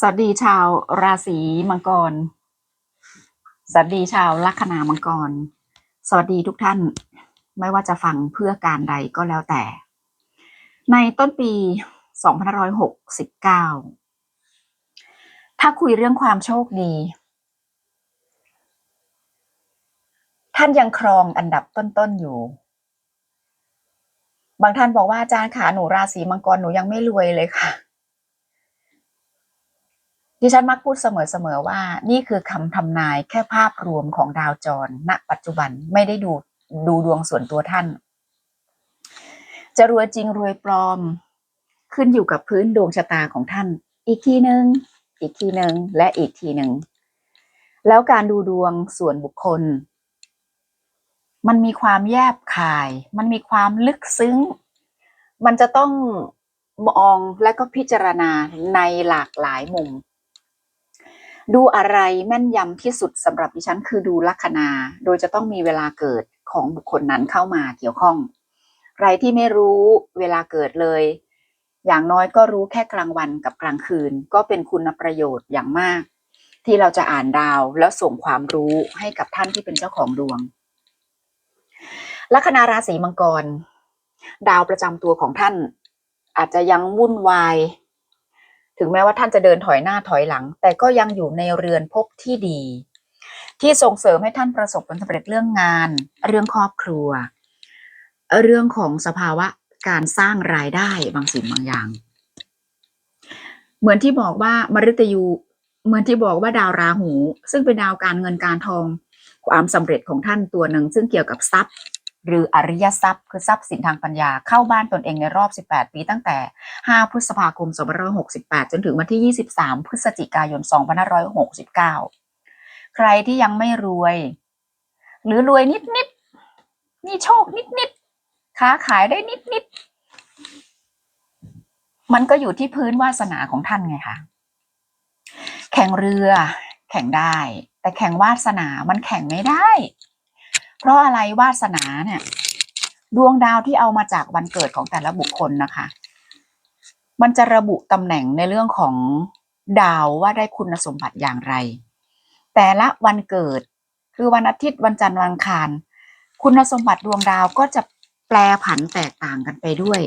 สวัสดีชาวราศีมังกร สวัสดีชาวลัคนามังกร สวัสดีทุกท่าน ไม่ว่าจะฟังเพื่อการใดก็แล้วแต่ ในต้นปี 2569 ถ้าคุยเรื่องความโชคดี ท่านยังครองอันดับต้นๆอยู่ บางท่านบอกว่าอาจารย์ขาหนูราศีมังกรหนูยังไม่รวยเลยค่ะ ดิฉันมักพูดเสมอๆว่า นี่คือคำทำนายแค่ภาพรวมของดาวจร ณ ปัจจุบันไม่ได้ดูดูดวงส่วนตัวท่าน จะรวยจริงรวยปลอม ขึ้นอยู่กับพื้นดวงชะตาของท่าน อีกทีหนึ่งอีกทีหนึ่งและอีกทีหนึ่งแล้วการดูดวงส่วนบุคคล มันมีความแยบคาย มันมีความลึกซึ้ง มันจะต้องมองและก็พิจารณาในหลากหลายมุม ดูอะไรแม่นยำที่สุดสำหรับดิฉันคือดูลัคนา โดยจะต้องมีเวลาเกิดของบุคคลนั้นเข้ามาเกี่ยวข้อง ใครที่ไม่รู้เวลาเกิดเลย อย่างน้อยก็รู้แค่กลางวันกับกลางคืน ก็เป็นคุณประโยชน์อย่างมาก ที่เราจะอ่านดาวแล้วส่งความรู้ให้กับท่านที่เป็นเจ้าของดวงลัคนาราศีมังกร ดาวประจำตัวของท่าน อาจจะยังวุ่นวาย ถึงแม้ว่าท่านจะเดินถอยหน้าถอยหลัง แต่ก็ยังอยู่ในเรือนภพที่ดี ที่ส่งเสริมให้ท่านประสบผลสำเร็จเรื่องงาน เรื่องครอบครัว เรื่องของสภาวะการสร้างรายได้บางสิ่งบางอย่าง เหมือนที่บอกว่ามฤตยูเหมือนที่บอกว่าดาวราหู ซึ่งเป็นดาวการเงินการทอง ความสำเร็จของท่านตัวหนึ่งซึ่งเกี่ยวกับทรัพย์ หรืออริยทรัพย์ คือทรัพย์สินทางปัญญาเข้าบ้านตนเองในรอบ 18 ปีตั้งแต่ 5 พฤษภาคม 2568 จนถึงวันที่ 23 พฤศจิกายน 2569 ใครที่ยังไม่รวย หรือรวยนิดๆมีโชคนิดๆค้าขายได้นิดๆมันก็อยู่ที่พื้นวาสนาของท่านไงคะแข่งเรือ แข่งได้ แต่แข่งวาสนามันแข่งไม่ได้ เพราะอะไรวาสนาเนี่ย ดวงดาวที่เอามาจากวันเกิดของแต่ละบุคคลนะคะ มันจะระบุตำแหน่งในเรื่องของดาวว่าได้คุณสมบัติอย่างไร แต่ละวันเกิดคือวันอาทิตย์วันจันทร์วันอังคาร คุณสมบัติดวงดาวก็จะแปลผันแตกต่างกันไปด้วย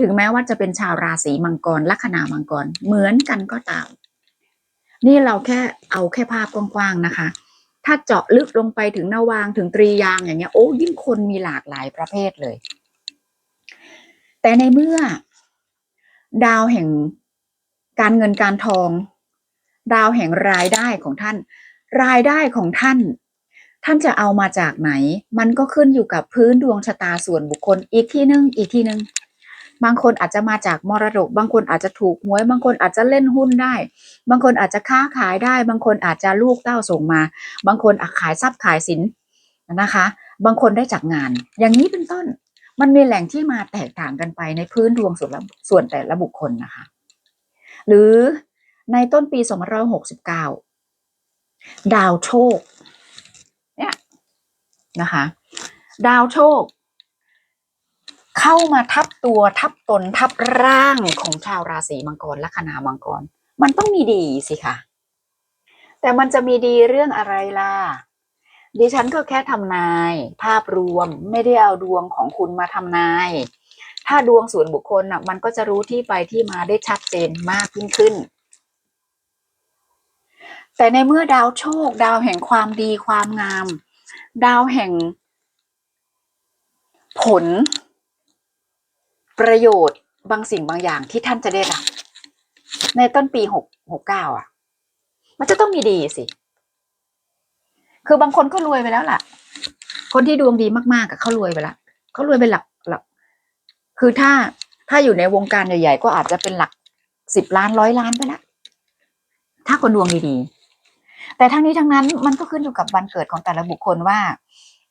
ถึงแม้ว่าจะเป็นชาวราศีมังกรลัคนามังกรเหมือนกันก็ตาม นี่เราแค่เอาแค่ภาพกว้างๆนะคะ ถ้าเจาะลึกลงไปถึงนาวางถึงตรียางอย่างเงี้ยโอ้ยิ่งคนมีหลากหลายประเภทเลย แต่ในเมื่อ ดาวแห่งการเงินการทอง ดาวแห่งรายได้ของท่าน รายได้ของท่าน ท่านจะเอามาจากไหน มันก็ขึ้นอยู่กับพื้นดวงชะตาส่วนบุคคลอีกที่หนึ่งอีกที่หนึ่ง บางคนอาจจะมาจากมรดก บางคนอาจจะถูกหวย บางคนอาจจะเล่นหุ้นได้ บางคนอาจจะค้าขายได้ บางคนอาจจะลูกเต้าส่งมา บางคนอาจขายทรัพย์ขายสินนะคะ บางคนได้จากงาน อย่างนี้เป็นต้น มันมีแหล่งที่มาแตกต่างกันไปในพื้นดวงส่วนละส่วนแต่ละบุคคลนะคะ หรือในต้นปี 2569 ดาวโชค เนี่ยนะคะ ดาวโชค เข้ามาทับตัวทับตนทับร่างของชาวราศีมังกรและคณามังกร มันต้องมีดีสิคะแต่มันจะมีดีเรื่องอะไรล่ะดิฉันก็แค่ทำนาย ภาพรวมไม่ได้เอาดวงของคุณมาทำนาย ถ้าดวงส่วนบุคคลน่ะ มันก็จะรู้ที่ไปที่มาได้ชัดเจนมากยิ่งขึ้น แต่ในเมื่อดาวโชค ดาวแห่งความดีความงาม ดาวแห่ง ผล ประโยชน์บางสิ่งบางอย่างที่ท่านจะได้รับในต้นปีหกหกเก้าอะ มันจะต้องมีดีสิ คือบางคนก็รวยไปแล้วล่ะ คนที่ดวงดีมากๆกับเขารวยไปแล้วเขารวยเป็นหลักหลัก คือถ้าถ้าอยู่ในวงการใหญ่ ๆ ก็อาจจะเป็นหลักสิบล้านร้อยล้านไปแล้วถ้าคนดวงดีๆ แต่ทั้งนี้ทั้งนั้นมันก็ขึ้นอยู่กับวันเกิดของแต่ละบุคคลว่า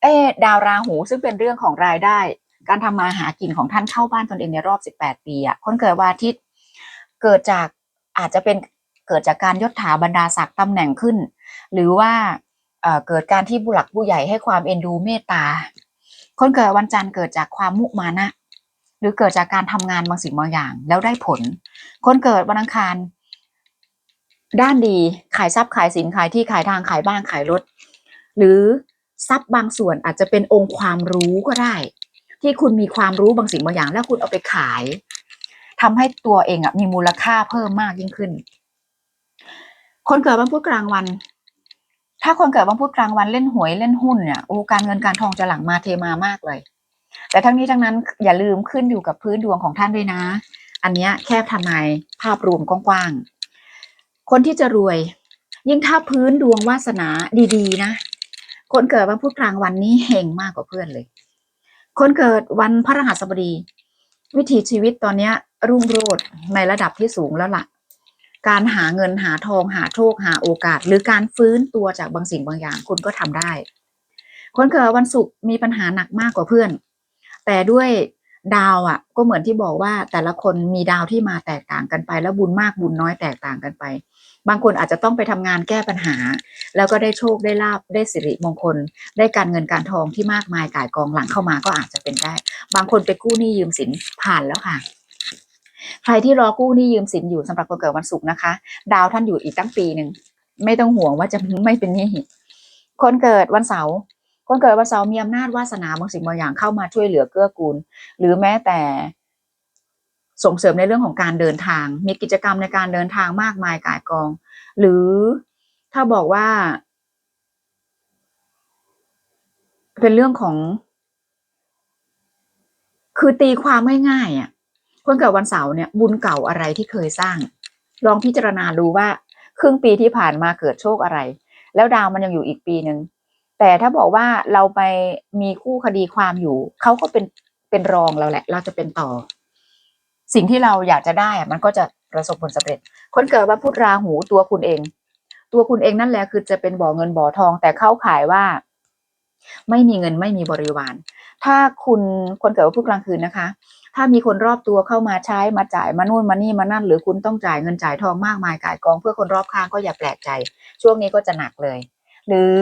เอ๊ดาวราหูซึ่งเป็นเรื่องของรายได้ การทำมาหากินของท่านเข้าบ้านตนเองในรอบ 18 ปีอะคนเกิดวันอาทิตย์เกิดจากอาจจะเป็นเกิดจากการยศถาบรรดาศักดิ์ตำแหน่งขึ้น หรือว่าเกิดการที่ผู้หลักผู้ใหญ่ให้ความเอ็นดูเมตตา คนเกิดวันจันทร์เกิดจากความมุมานะ หรือเกิดจากการทำงานบางสิ่งบางอย่าง แล้วได้ผล คนเกิดวันอังคาร ด้านดีขายทรัพย์ขายสินขายที่ขายทางขายบ้านขายรถ หรือทรัพย์บางส่วนอาจจะเป็นองค์ความรู้ก็ได้ ที่คุณมีความรู้บางสิ่งบางอย่าง แล้วคุณเอาไปขายทำให้ตัวเองอะมีมูลค่าเพิ่มมากยิ่งขึ้น คนเกิดวันพุธกลางวัน ถ้าคนเกิดวันพุธกลางวันเล่นหวยเล่นหุ้นเนี่ยโอ้การเงินการทองจะหลั่งมาเทมามากเลย แต่ทั้งนี้ทั้งนั้นอย่าลืมขึ้นอยู่กับพื้นดวงของท่านด้วยนะ อันนี้แค่ทำนายภาพรวมกว้างๆคนที่จะรวย ยิ่งถ้าพื้นดวงวาสนาดี ๆ นะคนเกิดวันพุธกลางวันนี้เฮงมากกว่าเพื่อนเลย คนเกิดวันพระรหัสบดี วิถีชีวิตตอนนี้รุ่งโรจน์ในระดับที่สูงแล้วล่ะ การหาเงินหาทองหาโชคหาโอกาส หรือการฟื้นตัวจากบางสิ่งบางอย่างคุณก็ทำได้ คนเกิดวันศุกร์มีปัญหาหนักมากกว่าเพื่อน แต่ด้วยดาวอะ ก็เหมือนที่บอกว่าแต่ละคนมีดาวที่มาแตกต่างกันไป แล้วบุญมากบุญน้อยแตกต่างกันไป บางคนอาจจะต้องไปทำงานแก้ปัญหา แล้วก็ได้โชคได้ลาบได้สิริมงคล ได้การเงินการทองที่มากมายก่ายกองหลังเข้ามาก็อาจจะเป็นได้ บางคนไปกู้หนี้ยืมสินผ่านแล้วค่ะ ใครที่รอกู้หนี้ยืมสินอยู่สำหรับคนเกิดวันศุกร์นะคะ ดาวท่านอยู่อีกตั้งปีหนึ่งไม่ต้องห่วงว่าจะไม่เป็นหนี้คนเกิดวันเสาร์คนเกิดวันเสาร์มีอำนาจวาสนาบางสิ่งบางอย่างเข้ามาช่วยเหลือเกื้อกูล หรือแม้แต่ ส่งเสริมในเรื่องของการเดินทาง มีกิจกรรมในการเดินทางมากมายกายกอง หรือถ้าบอกว่า เป็นเรื่องของ คือตีความง่ายๆอะคนเกิดวันเสาร์เนี่ย บุญเก่าอะไรที่เคยสร้าง ลองพิจารณาดูว่า ครึ่งปีที่ผ่านมาเกิดโชคอะไร แล้วดาวมันยังอยู่อีกปีหนึ่งแต่ถ้าบอกว่าเราไปมีคู่คดีความอยู่เขาก็เป็นเป็นรองเราแหละ เราจะเป็นต่อ สิ่งที่เราอยากจะได้อะมันก็จะประสบผลสำเร็จ คนเกิดวันพุธราหูตัวคุณเอง ตัวคุณเองนั่นแหละคือจะเป็นบ่อเงินบ่อทอง แต่เข้าขายว่า ไม่มีเงินไม่มีบริวาร ถ้าคุณคนเกิดวันพุธกลางคืนนะคะ ถ้ามีคนรอบตัวเข้ามาใช้มาจ่ายมานู่นมานี่มานั่น หรือคุณต้องจ่ายเงินจ่ายทองมากมายกายกอง เพื่อคนรอบข้างก็อย่าแปลกใจ ช่วงนี้ก็จะหนักเลย หรือ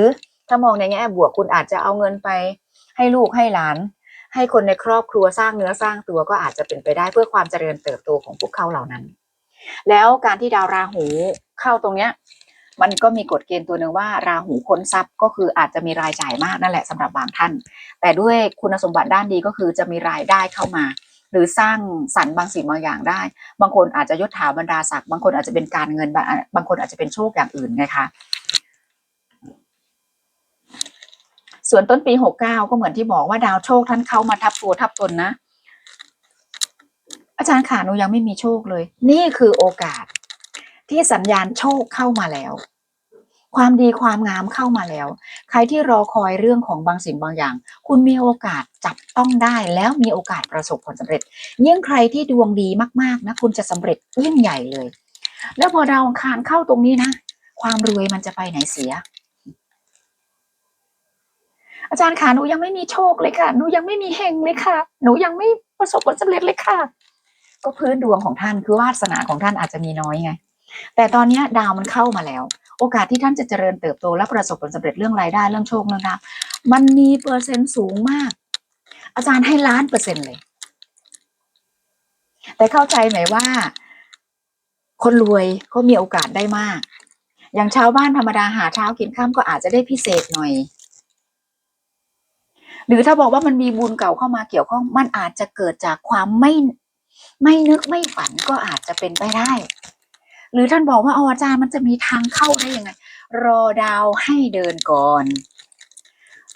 ถ้ามองในแง่บวกคุณอาจจะเอาเงินไปให้ลูกให้หลาน ให้คนในครอบครัวสร้างเนื้อสร้างตัวก็อาจจะเป็นไปได้เพื่อความเจริญเติบโตของพวกเขาเหล่านั้น แล้วการที่ดาวราหูเข้าตรงเนี้ยมันก็มีกฎเกณฑ์ตัวหนึ่งว่าราหูค้นทรัพย์ก็คืออาจจะมีรายจ่ายมากนั่นแหละสำหรับบางท่าน แต่ด้วยคุณสมบัติด้านดีก็คือจะมีรายได้เข้ามา หรือสร้างสรรค์บางสิ่งบางอย่างได้ บางคนอาจจะยศถาบรรดาศักดิ์บางคนอาจจะเป็นการเงินบางคนอาจจะเป็นโชคอย่างอื่นไงคะ ส่วนต้นปีหกเก้าก็เหมือนที่บอกว่าดาวโชคท่านเข้ามาทับตัวทับตนนะ อาจารย์ขาหนูยังไม่มีโชคเลย นี่คือโอกาส ที่สัญญาณโชคเข้ามาแล้ว ความดีความงามเข้ามาแล้ว ใครที่รอคอยเรื่องของบางสิ่งบางอย่าง คุณมีโอกาสจับต้องได้แล้วมีโอกาสประสบผลสำเร็จ ยิ่งใครที่ดวงดีมากๆนะคุณจะสำเร็จยิ่งใหญ่เลย แล้วพอดาวอังคารเข้าตรงนี้นะความรวยมันจะไปไหนเสีย อาจารย์ค่ะหนูยังไม่มีโชคเลยค่ะ หนูยังไม่มีเฮงเลยค่ะ หนูยังไม่ประสบผลสำเร็จเลยค่ะ ก็พื้นดวงของท่านคือวาสนาของท่านอาจจะมีน้อยไง แต่ตอนนี้ดาวมันเข้ามาแล้ว โอกาสที่ท่านจะเจริญเติบโตและประสบผลสำเร็จเรื่องรายได้เรื่องโชคเรื่องลาภมันมีเปอร์เซ็นต์สูงมาก อาจารย์ให้ล้านเปอร์เซ็นต์เลย แต่เข้าใจไหมว่า คนรวยเขามีโอกาสได้มาก อย่างชาวบ้านธรรมดาหาเช้ากินข้ามก็อาจจะได้พิเศษหน่อย หรือถ้าบอกว่ามันมีบุญเก่าเข้ามาเกี่ยวข้องมันอาจจะเกิดจากความไม่ไม่นึกไม่ฝันก็อาจจะเป็นไปได้ หรือท่านบอกว่าอาจารย์มันจะมีทางเข้าได้ยังไง รอดาวให้เดินก่อน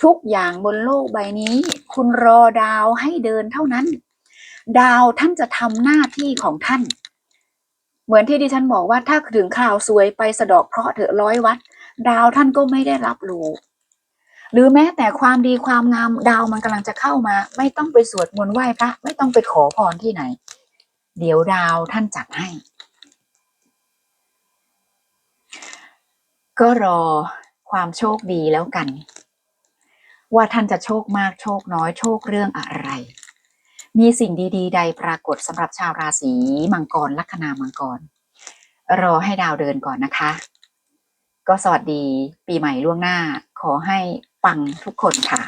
ทุกอย่างบนโลกใบนี้ คุณรอดาวให้เดินเท่านั้น ดาวท่านจะทำหน้าที่ของท่าน เหมือนที่ดิฉันบอกว่าถ้าถึงข่าวซวยไปสะดอกเคราะห์เถอะร้อยวัด ดาวท่านก็ไม่ได้รับรู้ หรือแม้แต่ความดีความงามดาวมันกำลังจะเข้ามา ไม่ต้องไปสวดมนต์ไหว้พระไม่ต้องไปขอพรที่ไหน เดี๋ยวดาวท่านจัดให้ ก็รอความโชคดีแล้วกัน ว่าท่านจะโชคมากโชคน้อยโชคเรื่องอะไร มีสิ่งดี ๆ ใดปรากฏสำหรับชาวราศีมังกรลัคนามังกร รอให้ดาวเดินก่อนนะคะ ก็สวัสดีปีใหม่ล่วงหน้าขอให้ ปังทุกคนค่ะ